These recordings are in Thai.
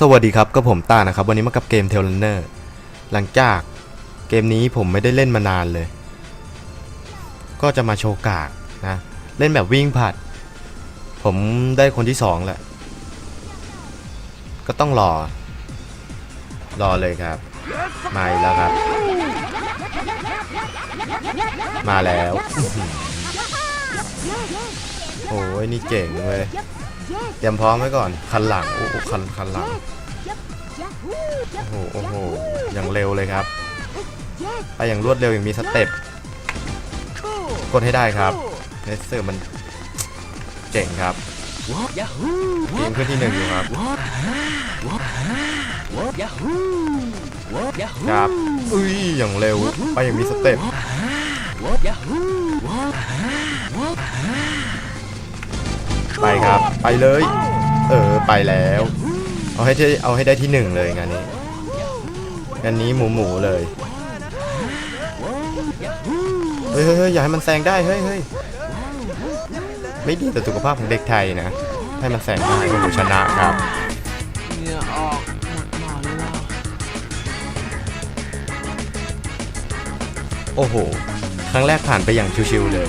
สวัสดีครับก็ผมต้านะครับ วันนี้มากับเกมเทเลนเนอร์หลังจากเกมนี้ผมไม่ได้เล่นมานานเลย ก็จะมาโชว์กากนะ เล่นแบบวิ่งผัด ผมได้คนที่สองแหละ ก็ต้องรอ รอเลยครับ มาอีกแล้วครับ มาแล้วโอ้ยนี่เจ๋งเลยเตรียมพร้อมไว้ก่อน คันหลัง โอ้คันคันหลัง โอ้โหโอ้โหอย่างเร็วเลยครับไปอย่างรวดเร็วอย่างมีสเต็ปกดให้ได้ครับเนสเซอร์มันเจ๋งครับทีมขึ้นที่หนึ่งอยู่ครับครับอุ้ยอย่างเร็วไปอย่างมีสเต็ปไปครับ ไปเลย เออ ไปแล้ว เอาให้ได้เอาให้ได้ที่หนึ่งเลยงานนี้งานนี้หมูหมูเลยเฮ้ยเฮ้ยอย่าให้มันแซงได้เฮ้ยเฮ้ยไม่ดีต่อสุขภาพของเด็กไทยนะ ให้มันแซงได้โอ้โหชนะครับโอ้โห ครั้งแรกผ่านไปอย่างชิวๆเลย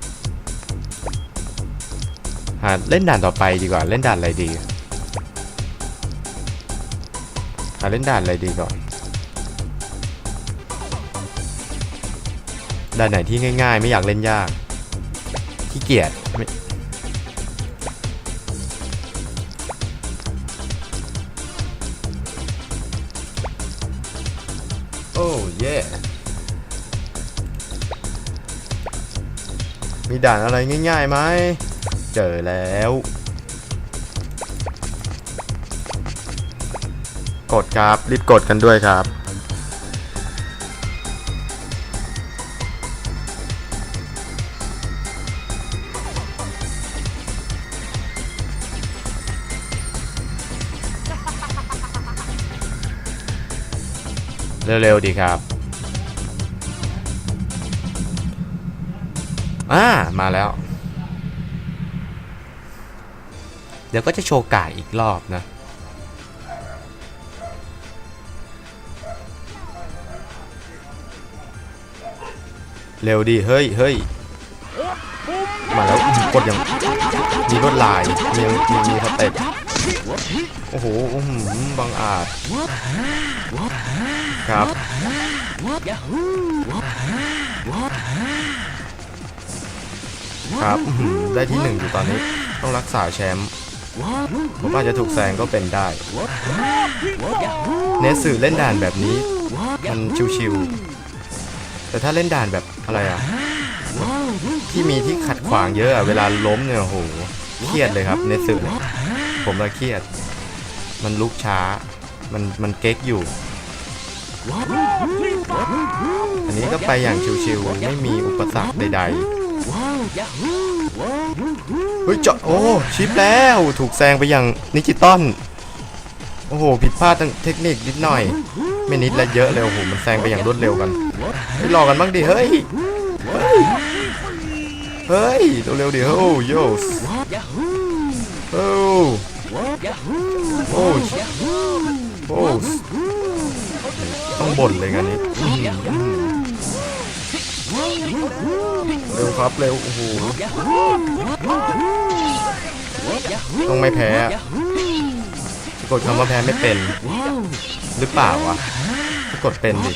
หาเล่นด่านต่อไปดีกว่า เล่นด่านอะไรดี หาเล่นด่านอะไรดีก่อนด่านไหนที่ง่าย ๆ ไม่อยากเล่นยากขี้เกียจโอ้เย่มีด่านอะไรง่ายๆไหม เจอแล้ว กดครับ รีบกดกันด้วยครับ เร็ว ๆ ดีครับอ่ามาแล้ว เดี๋ยวก็จะโชว์กายอีกรอบนะเร็วดีเฮ้ยเฮ้ยมาแล้วกดอย่างมีลวดลายมีมีมีสเต็ปโอ้โหบังอาจครับครับได้ที่หนึ่งอยู่ตอนนี้ต้องรักษาแชมป์ ผมอาจจะถูกแซงก็เป็นได้ เนสสื่อเล่นด่านแบบนี้ มันชิวๆ แต่ถ้าเล่นด่านแบบอะไรอะที่มีที่ขัดขวางเยอะอะเวลาล้มเนี่ยโอ้โหเครียดเลยครับเนสสื่อเนี่ยผมละเครียด มันลุกช้า มันมันเก๊กอยู่อันนี้ก็ไปอย่างชิวๆไม่มีอุปสรรคใด ๆ เฮ้ยเจาะโอ้ชิปแล้วถูกแซงไปอย่างดิจิตอลโอ้โหผิดพลาดทางเทคนิคนิดหน่อย ไม่นิดและเยอะเลยโอ้โหมันแซงไปอย่างรวดเร็วกันเฮ้ยรอกันบ้างดิเฮ้ยเฮ้ยเฮ้ยเร็วๆดิโอ้โยสโอ้โอ้โอ้ต้องบ่นเลยงานนี้ เร็วครับเร็วโอ้โหต้องไม่แพ้กดคำว่าแพ้ไม่เป็น หรือเปล่าวะกดเป็นดิ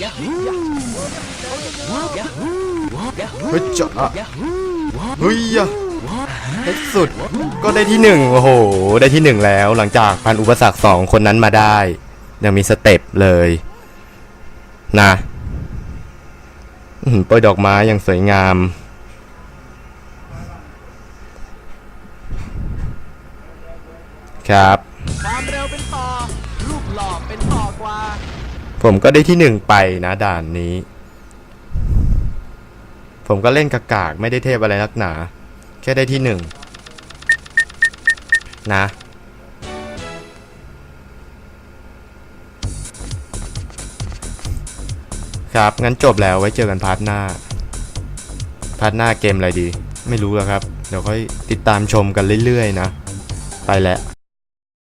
เฮ้ยเจาะอเฮ้ยอะในที่สุดก็ได้ที่หนึ่งโอ้โห ได้ที่หนึ่งแล้วหลังจากผ่านอุปสรรคสองคนนั้นมาได้ ยังมีสเต็ปเลย นะ ปล่อยดอกไม้อย่างสวยงาม ครับความเร็วเป็นต่อลูกหล่อเป็นต่อกว่า ผมก็ได้ที่หนึ่งไปนะด่านนี้ ผมก็เล่นกากากไม่ได้เทพอะไรนักหนา แค่ได้ที่หนึ่งนะ ครับ งั้นจบแล้วไว้เจอกันพาร์ทหน้า พาร์ทหน้าเกมอะไรดี ไม่รู้แล้วครับ เดี๋ยวค่อยติดตามชมกันเรื่อยๆนะ ไปแล้ว